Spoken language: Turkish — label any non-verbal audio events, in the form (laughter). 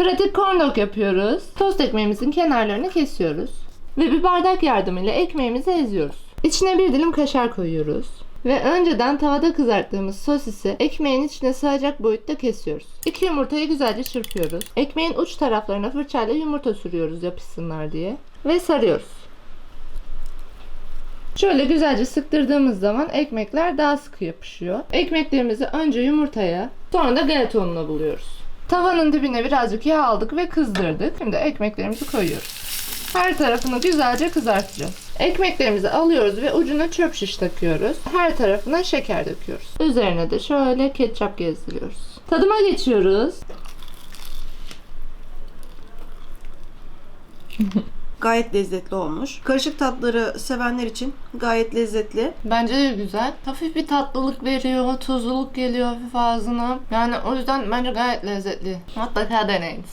Pratik corn dog yapıyoruz. Tost ekmeğimizin kenarlarını kesiyoruz. Ve bir bardak yardımıyla ekmeğimizi eziyoruz. İçine bir dilim kaşar koyuyoruz. Ve önceden tavada kızarttığımız sosisi ekmeğin içine sığacak boyutta kesiyoruz. İki yumurtayı güzelce çırpıyoruz. Ekmeğin uç taraflarına fırçayla yumurta sürüyoruz yapışsınlar diye. Ve sarıyoruz. Şöyle güzelce sıktırdığımız zaman ekmekler daha sıkı yapışıyor. Ekmeklerimizi önce yumurtaya, sonra da galeta ununa buluyoruz. Tavanın dibine birazcık yağ aldık ve kızdırdık. Şimdi ekmeklerimizi koyuyoruz. Her tarafını güzelce kızartacağız. Ekmeklerimizi alıyoruz ve ucuna çöp şiş takıyoruz. Her tarafına şeker döküyoruz. Üzerine de şöyle ketçap gezdiriyoruz. Tadıma geçiyoruz. (laughs) Gayet lezzetli olmuş. Karışık tatları sevenler için gayet lezzetli. Bence de güzel. Hafif bir tatlılık veriyor, tuzluluk geliyor hafif ağzına. Yani o yüzden bence gayet lezzetli. Mutlaka deneyin.